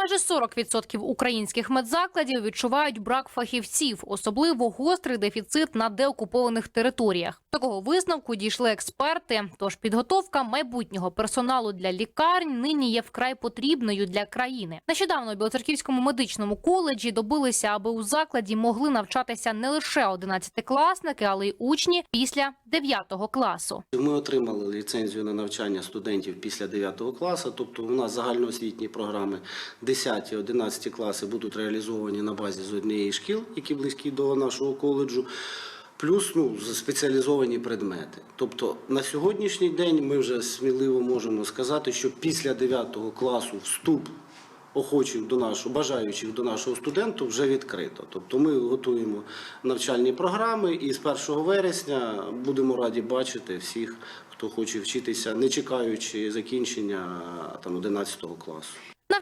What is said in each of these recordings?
Майже 40% українських медзакладів відчувають брак фахівців, особливо гострий дефіцит на деокупованих територіях. Такого висновку дійшли експерти. Тож підготовка майбутнього персоналу для лікарень нині є вкрай потрібною для країни. Нещодавно у Білоцерківському медичному коледжі добилися, аби у закладі могли навчатися не лише 11-класники, але й учні після 9 класу. Ми отримали ліцензію на навчання студентів після 9 класу, тобто у нас загальноосвітні програми 10-11 класи будуть реалізовані на базі з однієї шкіл, які близькі до нашого коледжу. Плюс ну, спеціалізовані предмети. Тобто на сьогоднішній день ми вже сміливо можемо сказати, що після 9 класу вступ охочих до нашого, бажаючих до нашого студенту вже відкрито. Тобто ми готуємо навчальні програми і з 1 вересня будемо раді бачити всіх, хто хоче вчитися, не чекаючи закінчення там 11 класу.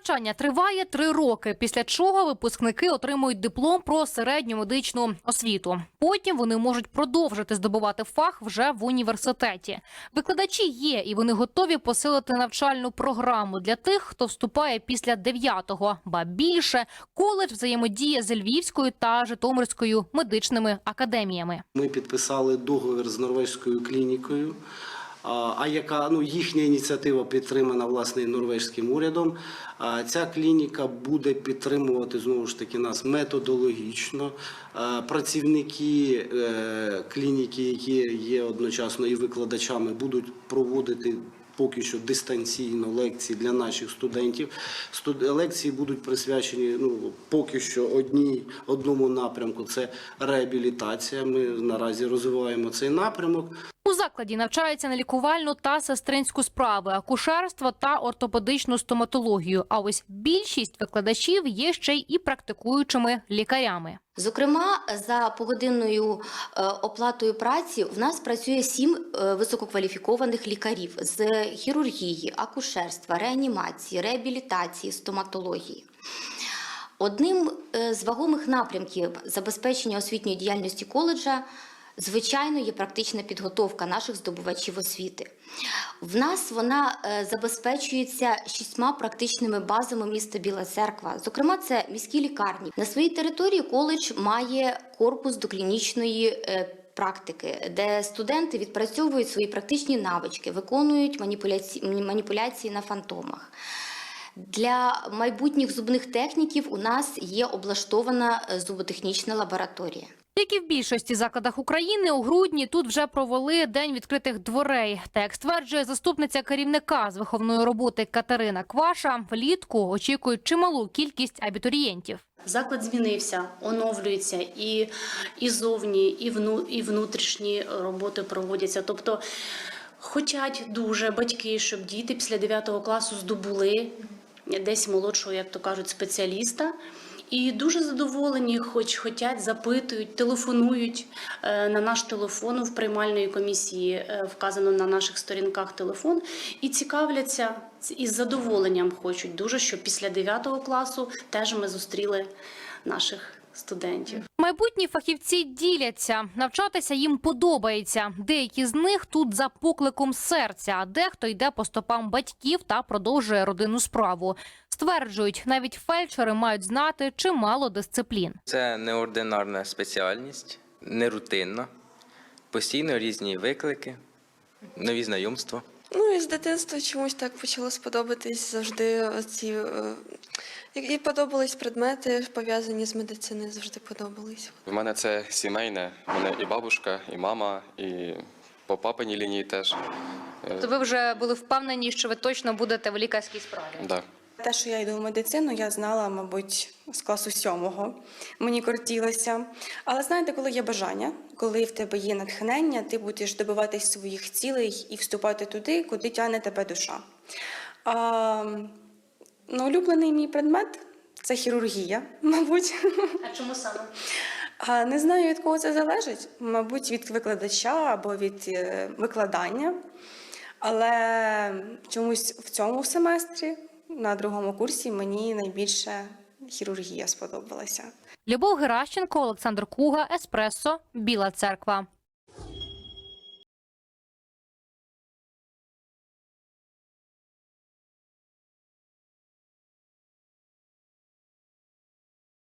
Навчання триває три роки, після чого випускники отримують диплом про середню медичну освіту. Потім вони можуть продовжити здобувати фах вже в університеті. Викладачі є, і вони готові посилити навчальну програму для тих, хто вступає після 9-го. Ба більше коледж взаємодіє з Львівською та Житомирською медичними академіями. Ми підписали договір з норвезькою клінікою. А яка ну їхня ініціатива підтримана власне і норвезьким урядом. Ця клініка буде підтримувати знову ж таки нас методологічно. Працівники е, клініки, які є одночасно і викладачами, будуть проводити. Поки що дистанційно лекції для наших студентів. Студ... Лекції будуть присвячені ну поки що одній одному напрямку. Це реабілітація. Ми наразі розвиваємо цей напрямок. У закладі навчаються на лікувальну та сестринську справи, акушерство та ортопедичну стоматологію. А ось більшість викладачів є ще й практикуючими лікарями. Зокрема, за погодинною е, оплатою праці в нас працює сім е, висококваліфікованих лікарів з хірургії, акушерства, реанімації, реабілітації, стоматології. Одним е, з вагомих напрямків забезпечення освітньої діяльності коледжа, звичайно, є практична підготовка наших здобувачів освіти. В нас вона е, забезпечується шістьма практичними базами міста Біла Церква. Зокрема, це міські лікарні. На своїй території коледж має корпус доклінічної е, практики, де студенти відпрацьовують свої практичні навички, виконують маніпуляції, маніпуляції на фантомах. Для майбутніх зубних техніків у нас є облаштована е, зуботехнічна лабораторія. Як і в більшості закладах України, у грудні тут вже провели день відкритих дверей. Та як стверджує заступниця керівника з виховної роботи Катерина Кваша, влітку очікують чималу кількість абітурієнтів. Заклад змінився, оновлюється і, і зовні, і, вну, і внутрішні роботи проводяться. Тобто хочуть дуже батьки, щоб діти після 9 класу здобули десь молодшого, як то кажуть, спеціаліста. І дуже задоволені, хоч хотять, запитують, телефонують е, на наш телефон в приймальної комісії, е, вказано на наших сторінках телефон, і цікавляться і з задоволенням хочуть дуже, щоб після 9 класу теж ми зустріли наших студентів. Майбутні фахівці діляться. Навчатися їм подобається. Деякі з них тут за покликом серця, а дехто йде по стопам батьків та продовжує родинну справу. Стверджують, навіть фельдшери мають знати чимало дисциплін. Це неординарна спеціальність, нерутинна, постійно різні виклики, нові знайомства. Ну і з дитинства чомусь так почало сподобатись завжди ці. е, І подобались предмети, пов'язані з медициною, завжди подобались. В мене це сімейне. У мене і бабушка, і мама, і по папиній лінії теж. То ви вже були впевнені, що ви точно будете в лікарській справі. Да. Те, що я йду в медицину, я знала, мабуть, з класу сьомого. Мені кортілося. Але знаєте, коли є бажання, коли в тебе є натхнення, ти будеш добиватись своїх цілей і вступати туди, куди тягне тебе душа. А, ну, улюблений мій предмет це хірургія, мабуть. А чому саме? А не знаю, від кого це залежить. Мабуть, від викладача або від е, викладання. Але чомусь в цьому семестрі, на другому курсі, мені найбільше хірургія сподобалася. Любов Геращенко, Олександр Куга, Еспресо, Біла Церква.